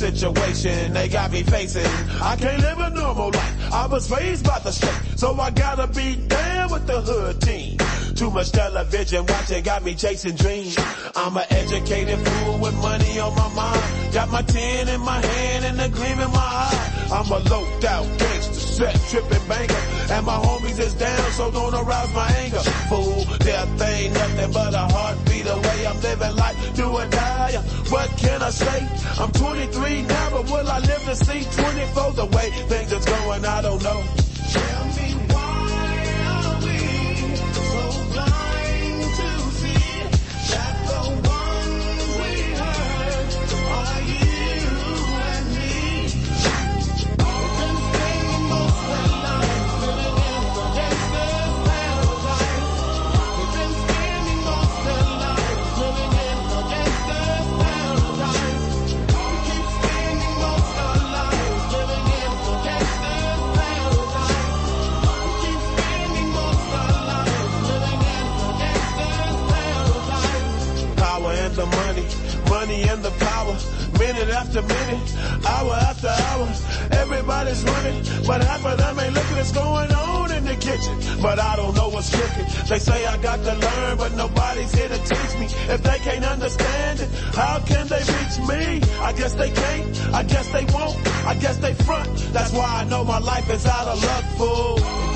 Situation they got me facing. I can't live a normal life. I was raised by the street, so I gotta be down with the hood team. Too much television watching got me chasing dreams. I'm an educated fool with money on my mind. Got my tin in my hand and a gleam in my eye. I'm a loped out gangster, set tripping banker. And my homies is down, so don't arouse my anger. Fool, death ain't nothing but a heartbeat I say? I'm 23 now, but will I live to see 24? The way things are going, I don't know. Tell me minute after minute, hour after hour. Everybody's running, but half of them ain't looking what's going on in the kitchen. But I don't know what's cooking. They say I got to learn, but nobody's here to teach me. If they can't understand it, how can they reach me? I guess they can't, I guess they won't, I guess they front. That's why I know my life is out of luck, fool.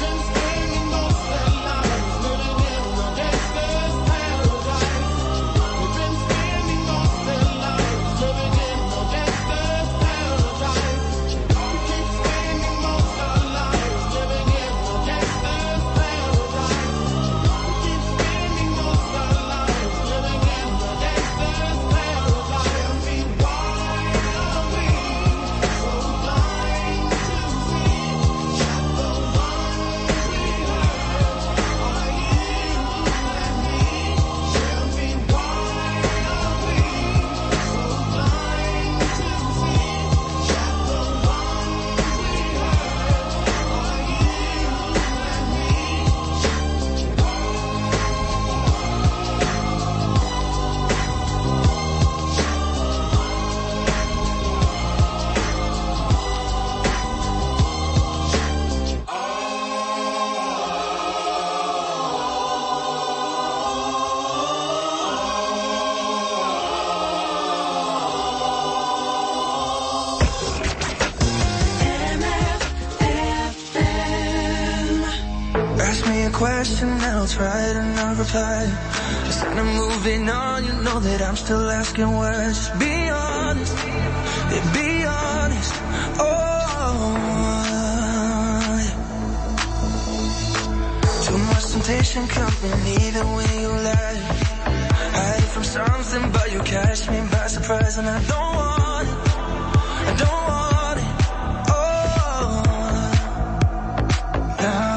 Reply. Just kind of moving on, you know that I'm still asking words. Just be honest, yeah, be honest. Oh, too much temptation coming even when you lie. Hide from something, but you catch me by surprise, and I don't want it. I don't want. Too many times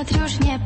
wiatr już nie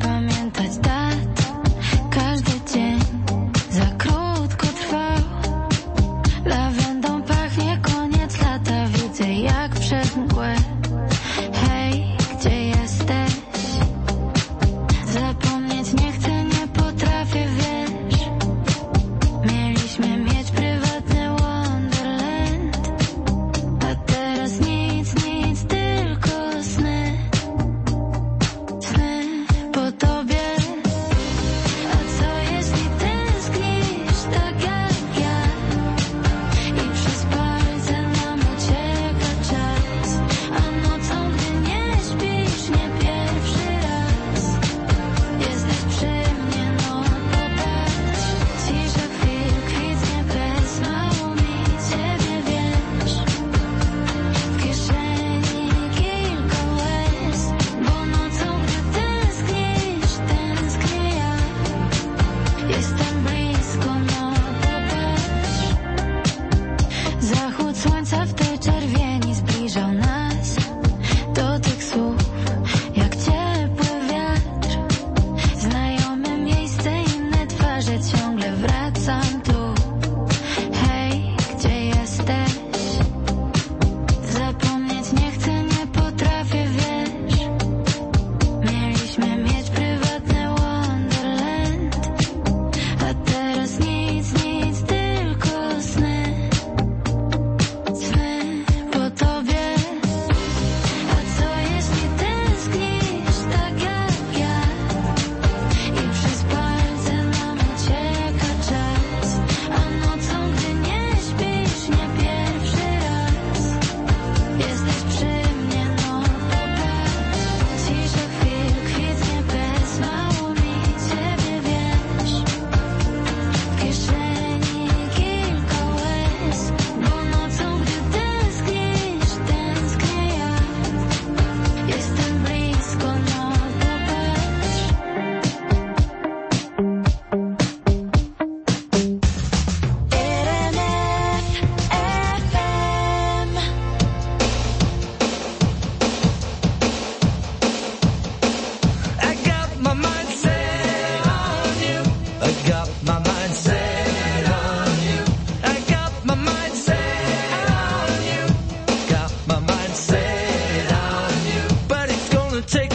gonna take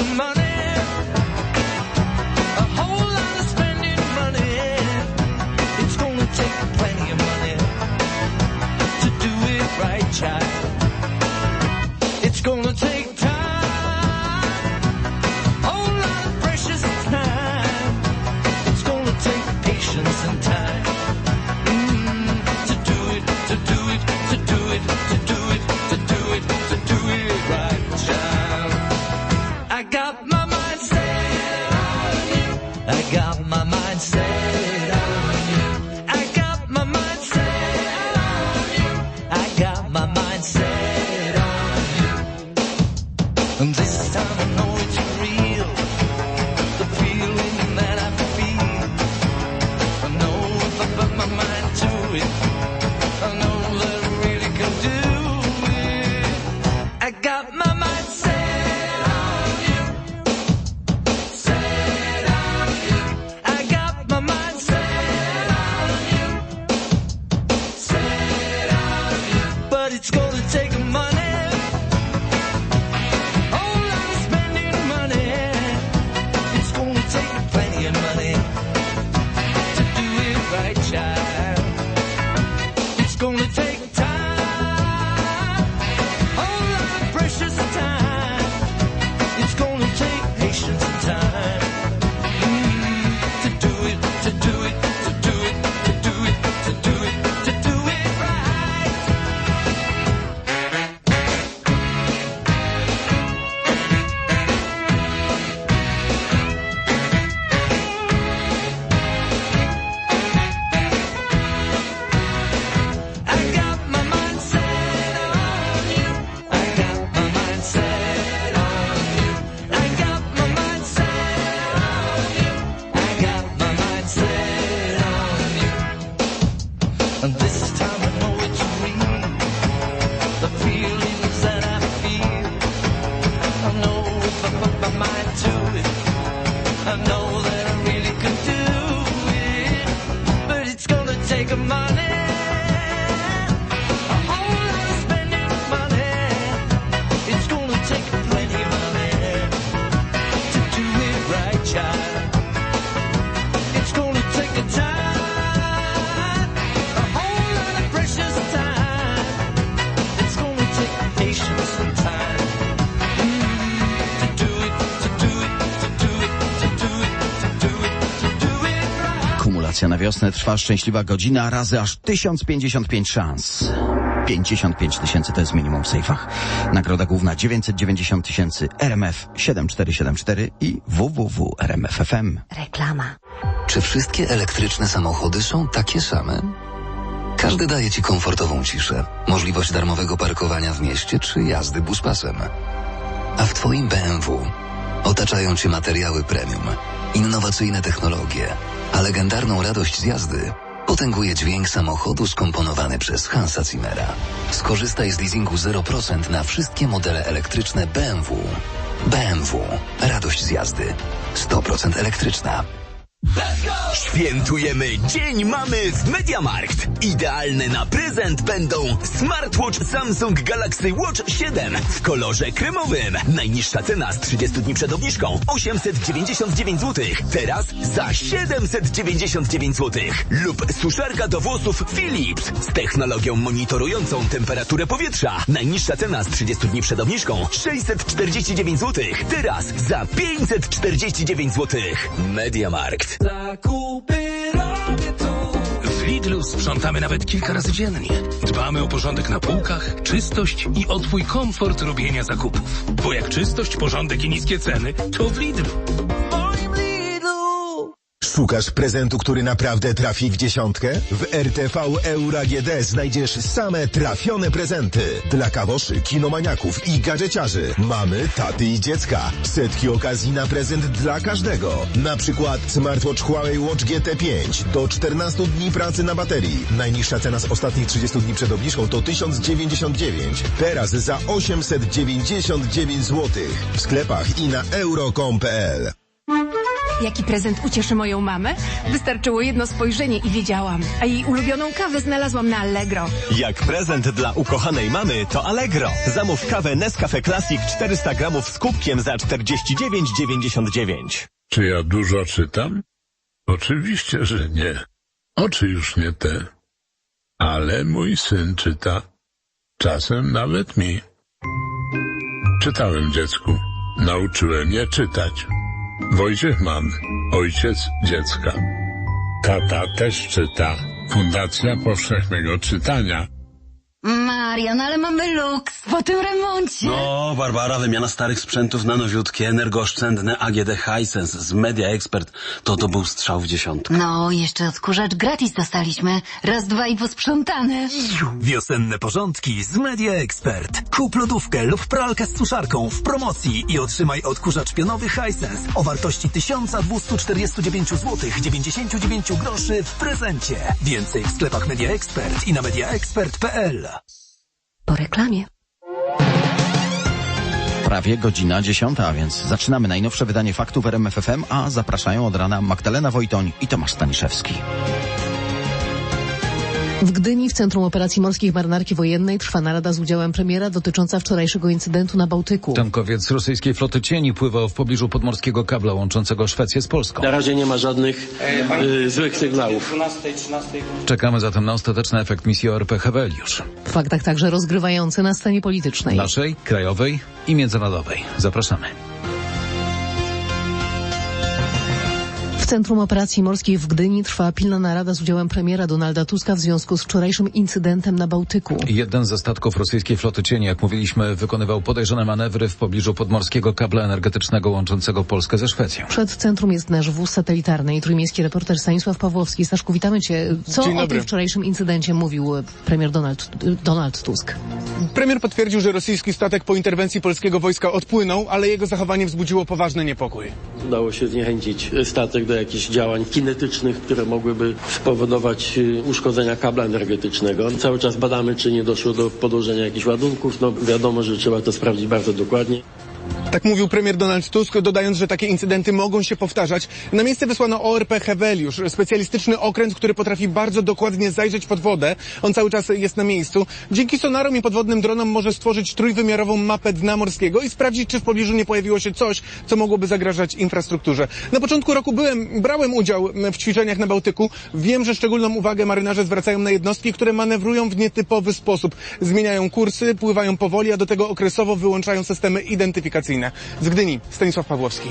wiosnę trwa szczęśliwa godzina, razy aż 1055 szans. 55 tysięcy to jest minimum w sejfach. Nagroda główna 990 tysięcy, RMF 7474 i www.rmf.fm. Reklama. Czy wszystkie elektryczne samochody są takie same? Każdy daje Ci komfortową ciszę, możliwość darmowego parkowania w mieście czy jazdy buspasem. A w Twoim BMW otaczają Cię materiały premium, innowacyjne technologie, a legendarną radość z jazdy potęguje dźwięk samochodu skomponowany przez Hansa Zimmera. Skorzystaj z leasingu 0% na wszystkie modele elektryczne BMW. BMW. Radość z jazdy. 100% elektryczna. Świętujemy Dzień Mamy w Mediamarkt. Idealne na prezent będą smartwatch Samsung Galaxy Watch 7 w kolorze kremowym. Najniższa cena z 30 dni przed obniżką 899 zł. Teraz za 799 zł. Lub suszarka do włosów Philips z technologią monitorującą temperaturę powietrza. Najniższa cena z 30 dni przed obniżką 649 zł. Teraz za 549 zł. Mediamarkt. W Lidlu sprzątamy nawet kilka razy dziennie. Dbamy o porządek na półkach, czystość i o Twój komfort robienia zakupów. Bo jak czystość, porządek i niskie ceny, to w Lidlu. Szukasz prezentu, który naprawdę trafi w dziesiątkę? W RTV Euro AGD znajdziesz same trafione prezenty. Dla kawoszy, kinomaniaków i gadżeciarzy. Mamy, taty i dziecka. Setki okazji na prezent dla każdego. Na przykład smartwatch Huawei Watch GT5 do 14 dni pracy na baterii. Najniższa cena z ostatnich 30 dni przed obniżką to 1099. Teraz za 899 zł. W sklepach i na euro.com.pl. Jaki prezent ucieszy moją mamę? Wystarczyło jedno spojrzenie i wiedziałam. A jej ulubioną kawę znalazłam na Allegro. Jak prezent dla ukochanej mamy to Allegro. Zamów kawę Nescafe Classic 400 gramów z kubkiem za 49,99. Czy ja dużo czytam? Oczywiście, że nie. Oczy już nie te. Ale mój syn czyta. Czasem nawet mi. Czytałem dziecku. Nauczyłem je czytać. Wojciech mam, ojciec dziecka. Tata też czyta. Fundacja Powszechnego Czytania. Marian, ale mamy luks po tym remoncie. No, Barbara, wymiana starych sprzętów na nowiutkie, energooszczędne AGD Hisense z Media Expert. To to był strzał w dziesiątkę. No, jeszcze odkurzacz gratis dostaliśmy. Raz, dwa i posprzątane. Wiosenne porządki z Media Expert. Kup lodówkę lub pralkę z suszarką w promocji i otrzymaj odkurzacz pionowy Hisense o wartości 1249 zł 99 groszy w prezencie. Więcej w sklepach Media Expert i na mediaexpert.pl. Po reklamie. Prawie godzina dziesiąta, a więc zaczynamy najnowsze wydanie faktów RMFFM, a zapraszają od rana Magdalena Wojtoń i Tomasz Staniszewski. W Gdyni w Centrum Operacji Morskich Marynarki Wojennej trwa narada z udziałem premiera dotycząca wczorajszego incydentu na Bałtyku. Tankowiec rosyjskiej floty cieni pływał w pobliżu podmorskiego kabla łączącego Szwecję z Polską. Na razie nie ma żadnych y, złych sygnałów. Czekamy zatem na ostateczny efekt misji ORP Heweliusz. W faktach także rozgrywający na scenie politycznej. Naszej, krajowej i międzynarodowej. Zapraszamy. Centrum Operacji Morskiej w Gdyni trwa pilna narada z udziałem premiera Donalda Tuska w związku z wczorajszym incydentem na Bałtyku. Jeden ze statków rosyjskiej floty cieni, jak mówiliśmy, wykonywał podejrzane manewry w pobliżu podmorskiego kabla energetycznego łączącego Polskę ze Szwecją. Przed centrum jest nasz wóz satelitarny i trójmiejski reporter Stanisław Pawłowski. Staszku, witamy Cię. Co Dzień o tym wczorajszym incydencie mówił e, premier Donald, Donald Tusk? Premier potwierdził, że rosyjski statek po interwencji polskiego wojska odpłynął, ale jego zachowanie wzbudziło poważny niepokój. Udało się zniechęcić statek do jakichś działań kinetycznych, które mogłyby spowodować y, uszkodzenia kabla energetycznego. Cały czas badamy, czy nie doszło do podłożenia jakichś ładunków. No wiadomo, że trzeba to sprawdzić bardzo dokładnie. Tak mówił premier Donald Tusk, dodając, że takie incydenty mogą się powtarzać. Na miejsce wysłano ORP Heweliusz, specjalistyczny okręt, który potrafi bardzo dokładnie zajrzeć pod wodę. On cały czas jest na miejscu. Dzięki sonarom i podwodnym dronom może stworzyć trójwymiarową mapę dna morskiego i sprawdzić, czy w pobliżu nie pojawiło się coś, co mogłoby zagrażać infrastrukturze. Na początku roku byłem, brałem udział w ćwiczeniach na Bałtyku. Wiem, że szczególną uwagę marynarze zwracają na jednostki, które manewrują w nietypowy sposób. Zmieniają kursy, pływają powoli, a do tego okresowo wyłączają systemy identyfikacyjne. Z Gdyni, Stanisław Pawłowski.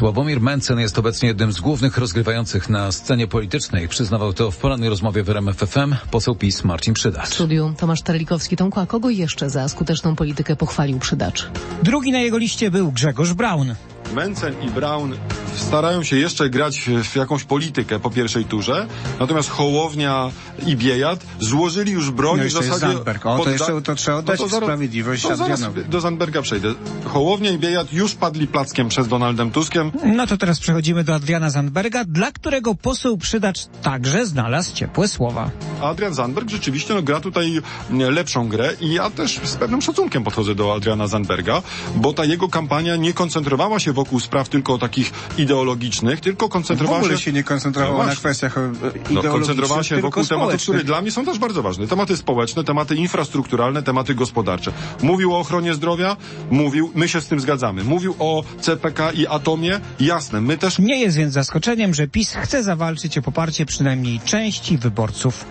Sławomir Mencen jest obecnie jednym z głównych rozgrywających na scenie politycznej. Przyznawał to w porannej rozmowie w RMF FM poseł PiS Marcin W Przydacz. studiu Tomasz Terlikowski. Tomku, a kogo jeszcze za skuteczną politykę pochwalił przydacz? Drugi na jego liście był Grzegorz Braun. Mencen i Brown starają się jeszcze grać w, jakąś politykę po pierwszej turze, natomiast Hołownia i Biejat złożyli już broń No w zasadzie... Zandberg. O, to jeszcze- to trzeba oddać zaraz- sprawiedliwość to zaraz do Zandberga przejdę. Hołownia i Biejat już padli plackiem przez Donaldem Tuskiem. No to teraz przechodzimy do Adriana Zandberga, dla którego poseł przydacz także znalazł ciepłe słowa. A Adrian Zandberg rzeczywiście no, gra tutaj mm, lepszą grę i ja też z pewnym szacunkiem podchodzę do Adriana Zandberga, bo ta jego kampania nie koncentrowała się wokół spraw tylko takich ideologicznych, tylko koncentrowała W ogóle się... się nie koncentrowała No na kwestiach e, No, ideologicznych, koncentrowała się tylko wokół tematów, które dla mnie są też bardzo ważne. Tematy społeczne, tematy infrastrukturalne, tematy gospodarcze. Mówił o ochronie zdrowia, mówił, my się z tym zgadzamy. Mówił o CPK i atomie, jasne, my też... Nie jest więc zaskoczeniem, że PiS chce zawalczyć o poparcie przynajmniej części wyborców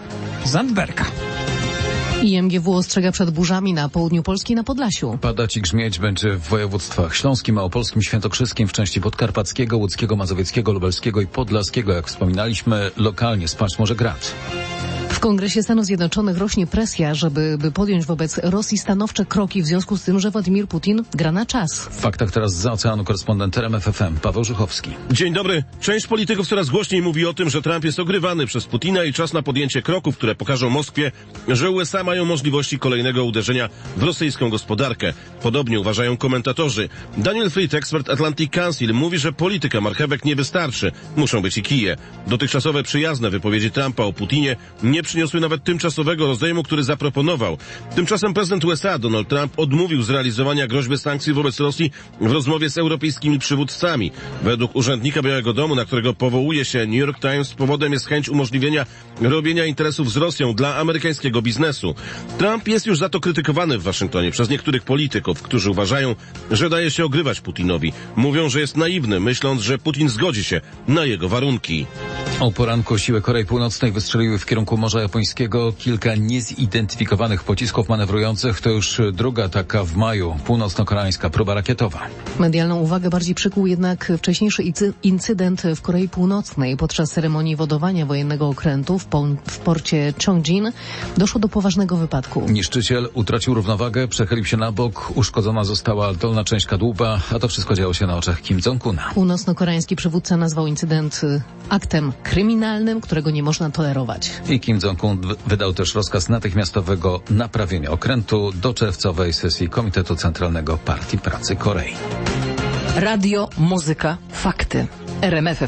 Zandberga. IMGW ostrzega przed burzami na południu Polski i na Podlasiu. Padać i grzmieć będzie w województwach śląskim, małopolskim, świętokrzyskim, w części podkarpackiego, łódzkiego, mazowieckiego, lubelskiego i podlaskiego. Jak wspominaliśmy, lokalnie spać może grad. W Kongresie Stanów Zjednoczonych rośnie presja, żeby by podjąć wobec Rosji stanowcze kroki w związku z tym, że Władimir Putin gra na czas. W faktach teraz za oceanu korespondent RMFFM Paweł Żuchowski. Dzień dobry. Część polityków coraz głośniej mówi o tym, że Trump jest ogrywany przez Putina i czas na podjęcie kroków, które pokażą Moskwie, że USA mają możliwości kolejnego uderzenia w rosyjską gospodarkę. Podobnie uważają komentatorzy. Daniel Fried, ekspert Atlantic Council, mówi, że polityka marchewek nie wystarczy. Muszą być i kije. Dotychczasowe przyjazne wypowiedzi Trumpa o Putinie nie przyniosły nawet tymczasowego rozejmu, który zaproponował. Tymczasem prezydent USA Donald Trump odmówił zrealizowania groźby sankcji wobec Rosji w rozmowie z europejskimi przywódcami. Według urzędnika Białego Domu, na którego powołuje się New York Times, powodem jest chęć umożliwienia robienia interesów z Rosją dla amerykańskiego biznesu. Trump jest już za to krytykowany w Waszyngtonie przez niektórych polityków, którzy uważają, że daje się ogrywać Putinowi. Mówią, że jest naiwny, myśląc, że Putin zgodzi się na jego warunki. O poranku siły Korei Północnej wystrzeliły w kierunku Morza Japońskiego kilka niezidentyfikowanych pocisków manewrujących. To już druga taka w maju północno-koreańska próba rakietowa. Medialną uwagę bardziej przykuł jednak wcześniejszy incy- incydent w Korei Północnej. Podczas ceremonii wodowania wojennego okrętu w, po- w porcie Chongjin doszło do poważnego wypadku. Niszczyciel utracił równowagę, przechylił się na bok, uszkodzona została dolna część kadłuba, a to wszystko działo się na oczach Kim Jong-una. Północno-koreański przywódca nazwał incydent y, aktem kryminalnym, którego nie można tolerować. I Kim Wydał też rozkaz natychmiastowego naprawienia okrętu do czerwcowej sesji Komitetu Centralnego Partii Pracy Korei. Radio, muzyka, fakty. RMF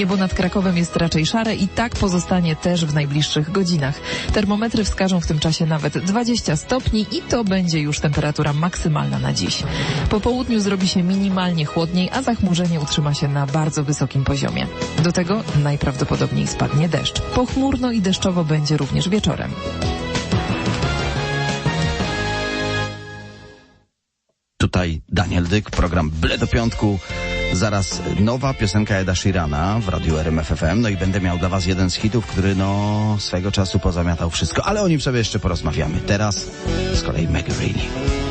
Niebo nad Krakowem jest raczej szare i tak pozostanie też w najbliższych godzinach. Termometry wskażą w tym czasie nawet 20 stopni i to będzie już temperatura maksymalna na dziś. Po południu zrobi się minimalnie chłodniej, a zachmurzenie utrzyma się na bardzo wysokim poziomie. Do tego najprawdopodobniej spadnie deszcz. Pochmurno i deszczowo będzie również wieczorem. Tutaj Daniel Dyk, program Ble do Piątku. Zaraz nowa piosenka Eda Sheerana w radiu RMF FM. No i będę miał dla was jeden z hitów, który no swego czasu pozamiatał wszystko. Ale o nim sobie jeszcze porozmawiamy. Teraz z kolei Meg Reilly.